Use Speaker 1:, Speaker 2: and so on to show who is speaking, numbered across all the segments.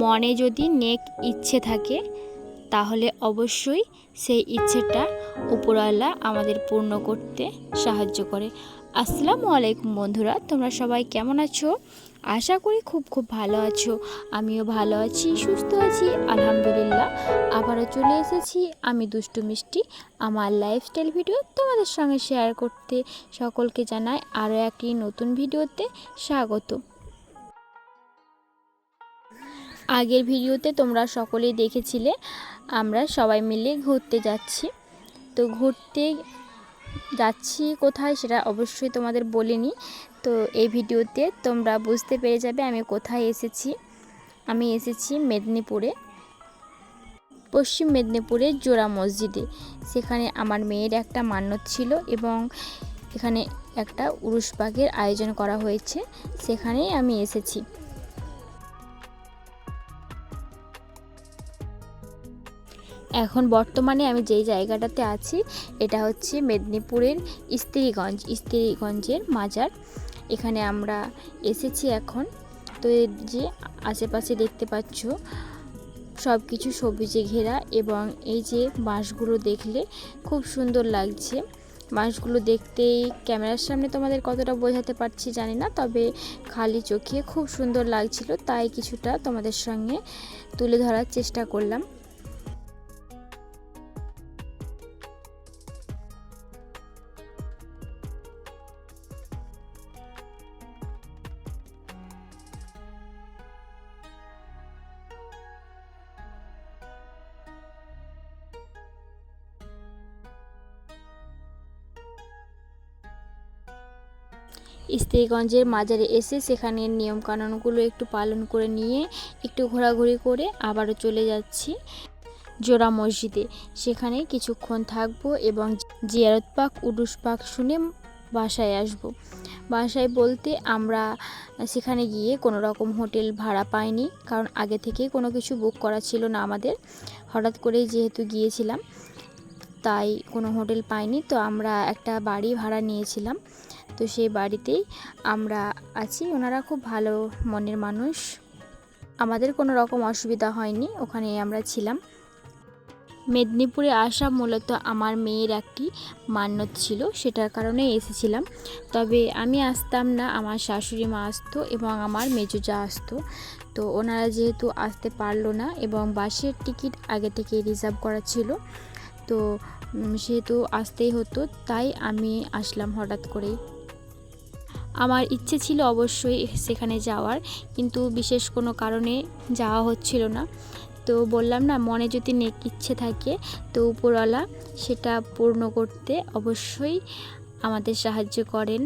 Speaker 1: মনে যদি নেক ইচ্ছে থাকে, তাহলে অবশ্যই সেই ইচ্ছেটা উপরওয়ালা আমাদের পূর্ণ করতে সাহায্য করে। আসসালামু আলাইকুম বন্ধুরা, তোমরা সবাই কেমন আছো? আশা করি খুব খুব ভালো আছো। আমিও ভালো আছি, সুস্থ আছি, আলহামদুলিল্লাহ। আবারও চলে এসেছি আমি দুষ্টু মিষ্টি। আমার লাইফস্টাইল ভিডিও তোমাদের সঙ্গে শেয়ার করতে সকলকে জানাই আরও একটি নতুন ভিডিওতে স্বাগত। আগের ভিডিওতে তোমরা সকলেই দেখেছিলে, আমরা সবাই মিলে ঘুরতে যাচ্ছি। তো ঘুরতে যাচ্ছি কোথায় সেটা অবশ্যই তোমাদের বলিনি। তো এই ভিডিওতে তোমরা বুঝতে পেরে যাবে আমি কোথায় এসেছি। আমি এসেছি মেদিনীপুরে, পশ্চিম মেদিনীপুরে জোড়া মসজিদে। সেখানে আমার মেয়ের একটা মান্যত ছিল এবং এখানে একটা উরুষ বাগের আয়োজন করা হয়েছে। সেখানেই আমি এসেছি। এখন বর্তমানে আমি যেই জায়গাটাতে আছি, এটা হচ্ছে মেদিনীপুরের স্ত্রীগঞ্জ স্ত্রীগঞ্জের মাজার। এখানে আমরা এসেছি এখন। তো যে আশেপাশে দেখতে পাচ্ছ সব কিছু সবুজে ঘেরা এবং এই যে বাঁশগুলো দেখলে খুব সুন্দর লাগছে। বাঁশগুলো দেখতেই ক্যামেরার সামনে তোমাদের কতটা বোঝাতে পারছি জানি না, তবে খালি চোখে খুব সুন্দর লাগছিল, তাই কিছুটা তোমাদের সঙ্গে তুলে ধরার চেষ্টা করলাম। স্ত্রীগঞ্জের মাজারে এসে সেখানের নিয়মকানুনগুলো একটু পালন করে নিয়ে একটু ঘোরাঘুরি করে আবারও চলে যাচ্ছি জোড়া মসজিদে। সেখানে কিছুক্ষণ থাকব এবং জিয়ারত পাক উডুস পাক শুনে বাসায় আসব। বাসায় বলতে আমরা সেখানে গিয়ে কোনো রকম হোটেল ভাড়া পাইনি, কারণ আগে থেকেই কোনো কিছু বুক করা ছিল না আমাদের। হঠাৎ করেই যেহেতু গিয়েছিলাম, তাই কোনো হোটেল পাইনি, তো আমরা একটা বাড়ি ভাড়া নিয়েছিলাম। তো সেই বাড়িতেই আমরা আছি। ওনারা খুব ভালো মনের মানুষ। আমাদের কোনো রকম অসুবিধা হয়নি, ওখানে আমরা ছিলাম। মেদিনীপুরে আসা মূলত আমার মেয়ের একটি মান্যত ছিল, সেটার কারণে এসেছিলাম। তবে আমি আসতাম না, আমার শাশুড়ি মা আসতো এবং আমার মেজো যা আসতো। তো ওনারা যেহেতু আসতে পারল না এবং বাসের টিকিট আগে থেকে রিজার্ভ করা ছিল, তো সেহেতু আসতেই হতো, তাই আমি আসলাম হঠাৎ করেই। আমার ইচ্ছে ছিল অবশ্যই সেখানে যাওয়ার, কিন্তু বিশেষ কোনো কারণে যাওয়া হচ্ছিল না। তো বললাম, না, মনে যদি নেক ইচ্ছে থাকে, তো উপরওয়ালা সেটা পূর্ণ করতে অবশ্যই আমাদের সাহায্য করেন।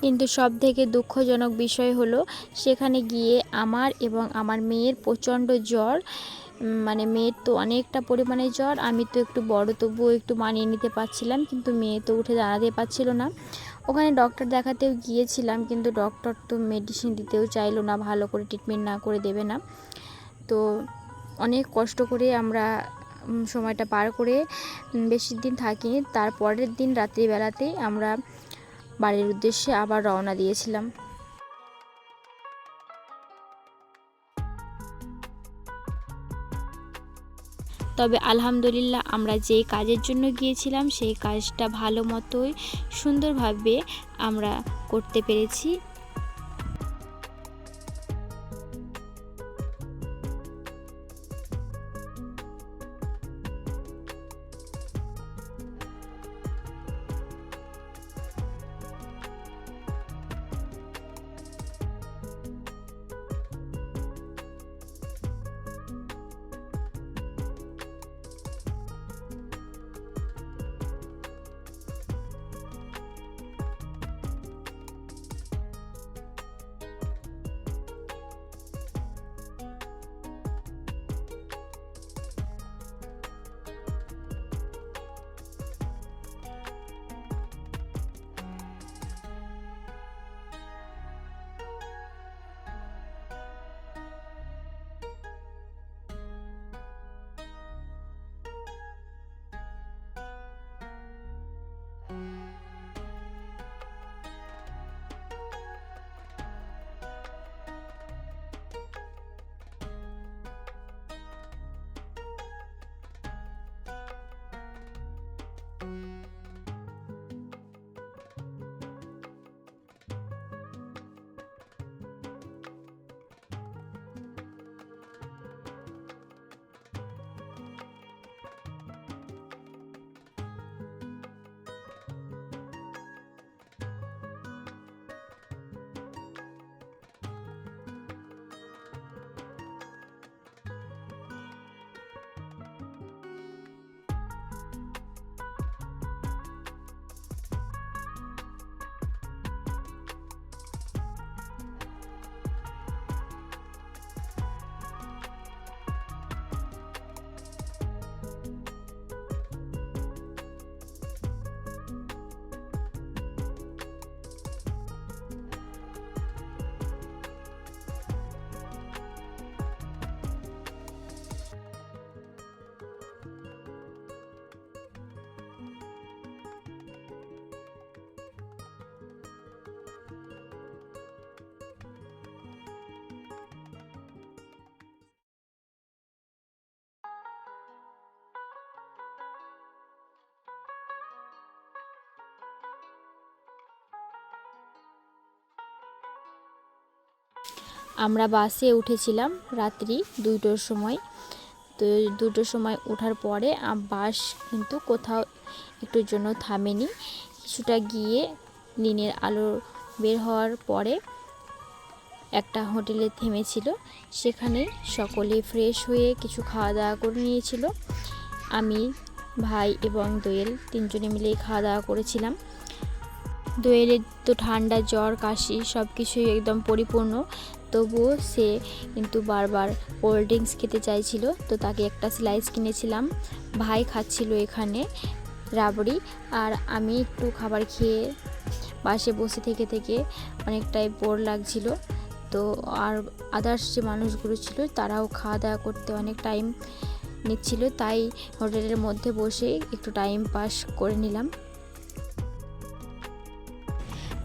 Speaker 1: কিন্তু সব থেকে দুঃখজনক বিষয় হলো, সেখানে গিয়ে আমার এবং আমার মেয়ের প্রচণ্ড জ্বর মানে মেয়ের তো অনেকটা পরিমাণে জ্বর, আমি তো একটু বড় তবুও একটু মানিয়ে নিতে পারছিলাম, কিন্তু মেয়ে তো উঠে দাঁড়াতে পারছিল না। ওখানে ডক্টর দেখাতেও গিয়েছিলাম, কিন্তু ডক্টর তো মেডিসিন দিতেও চাইলো না, ভালো করে ট্রিটমেন্ট না করে দেবে না। তো অনেক কষ্ট করে আমরা সময়টা পার করে বেশি দিন থাকিনি তার পরের দিন রাত্রিবেলাতেই আমরা বাড়ির উদ্দেশ্যে আবার রওনা দিয়েছিলাম। তবে আলহামদুলিল্লাহ আমরা যে কাজের জন্য গিয়েছিলাম, সেই কাজটা ভালো মতোই সুন্দরভাবে আমরা করতে পেরেছি। আমরা বাসে উঠেছিলাম রাত্রি দুটোর সময়। তো দুটোর সময় ওঠার পরে বাস কিন্তু কোথাও একটুর জন্য থামেনি। কিছুটা গিয়ে দিনের আলো বের হওয়ার পরে একটা হোটেলে থেমেছিল। সেখানে সকলে ফ্রেশ হয়ে কিছু খাওয়া দাওয়া করে নিয়েছিল। আমি, ভাই এবং দোয়েল তিনজনে মিলে খাওয়া দাওয়া করেছিলাম। দোয়েলের তো ঠান্ডা, জ্বর, কাশি সব কিছুই একদম পরিপূর্ণ। তবুও সে কিন্তু বারবার কোল্ড ড্রিঙ্কস খেতে চাইছিল। তো তাকে একটা স্লাইস কিনেছিলাম। ভাই খাচ্ছিল এখানে রাবড়ি আর আমি একটু খাবার খেয়ে পাশে বসে থেকে থেকে অনেকটাই বোর লাগছিল। তো আর আদার্স যে মানুষগুলো ছিল তারাও খাওয়া দাওয়া করতে অনেক টাইম নিচ্ছিল। তাই হোটেলের মধ্যে বসে একটু টাইম পাস করে নিলাম।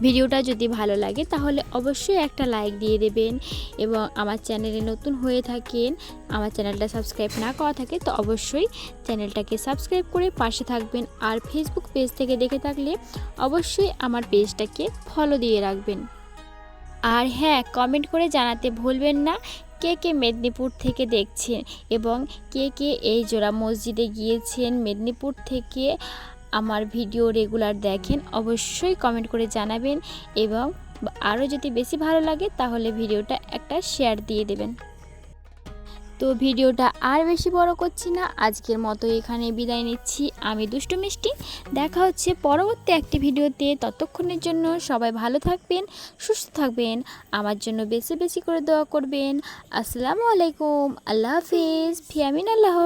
Speaker 1: ভিডিওটা যদি ভালো লাগে, তাহলে অবশ্যই একটা লাইক দিয়ে দেবেন। এবং আমার চ্যানেলে নতুন হয়ে থাকেন, আমার চ্যানেলটা সাবস্ক্রাইব না করা থাকে, তো অবশ্যই চ্যানেলটাকে সাবস্ক্রাইব করে পাশে থাকবেন। আর ফেসবুক পেজ থেকে দেখে থাকলে অবশ্যই আমার পেজটাকে ফলো দিয়ে রাখবেন। আর হ্যাঁ কমেন্ট করে জানাতে ভুলবেন না কে কে মেদিনীপুর থেকে দেখছেন এবং কে কে এই জোড়া মসজিদে গিয়েছেন, মেদিনীপুর থেকে আমার ভিডিও রেগুলার দেখেন, অবশ্যই কমেন্ট করে জানাবেন এবং আরও যদি বেশি ভালো লাগে তাহলে ভিডিওটা একটা শেয়ার দিয়ে দেবেন। তো ভিডিওটা আর বেশি বড় করছি না, আজকের মতো এখানে বিদায় নিচ্ছি। আমি দুষ্টু মিষ্টি, দেখা হচ্ছে পরবর্তী একটি ভিডিওতে। ততক্ষণের জন্য সবাই ভালো থাকবেন, সুস্থ থাকবেন, আমার জন্য বেশি বেশি করে দোয়া করবেন। আসসালামু আলাইকুম, আল্লাহ হাফিজ, ফিয়ামিন আল্লাহ।